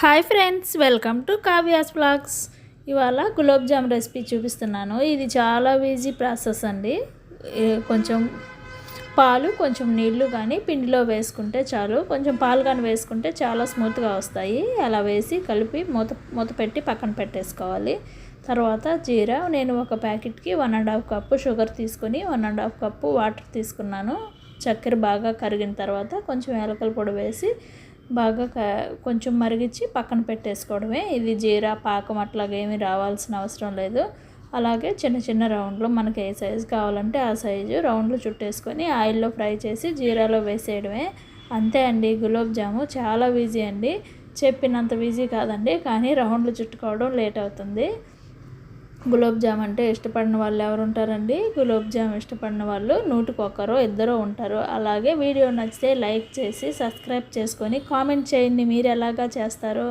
Hi friends welcome to Kavya's blogs. ఇవాళ gulab jam recipe చూపిస్తున్నాను. ఇది చాలా ఈజీ ప్రాసెస్ అండి. కొంచెం పాలు కొంచెం నీళ్ళు కానీ పిండిలో వేసుకుంటే చాలు. కొంచెం పాలు కానీ వేసుకుంటే చాలా స్మూత్గా వస్తాయి. అలా వేసి కలిపి మూత మూత పెట్టి పక్కన పెట్టేసుకోవాలి. తర్వాత జీరా నేను ఒక ప్యాకెట్కి one and half cup sugar తీసుకొని one and half cup water తీసుకున్నాను. చక్కెర బాగా కరిగిన తర్వాత కొంచెం ఏలకల పొడి వేసి బాగా కొంచెం మరిగించి పక్కన పెట్టేసుకోవడమే. ఇది జీరా పాకం అట్లాగేమీ రావాల్సిన అవసరం లేదు. అలాగే చిన్న చిన్న రౌండ్లు మనకి ఏ సైజు కావాలంటే ఆ సైజు రౌండ్లు చుట్టేసుకొని ఆయిల్లో ఫ్రై చేసి జీరాలో వేసేయడమే. అంతే అండి. గులాబ్ జాము చాలా ఈజీ అండి. చెప్పినంత ఈజీ కాదండి కానీ రౌండ్లు చుట్టుకోవడం లేట్ అవుతుంది. గులాబ్ జామ్ అంటే ఇష్టపడిన వాళ్ళు ఎవరు ఉంటారండి? గులాబ్ జామ్ ఇష్టపడిన వాళ్ళు నూటికి ఒకరు ఇద్దరు ఉంటారు. అలాగే వీడియో నచ్చితే లైక్ చేసి సబ్స్క్రైబ్ చేసుకొని కామెంట్ చేయండి. మీరు ఎలాగా చేస్తారు?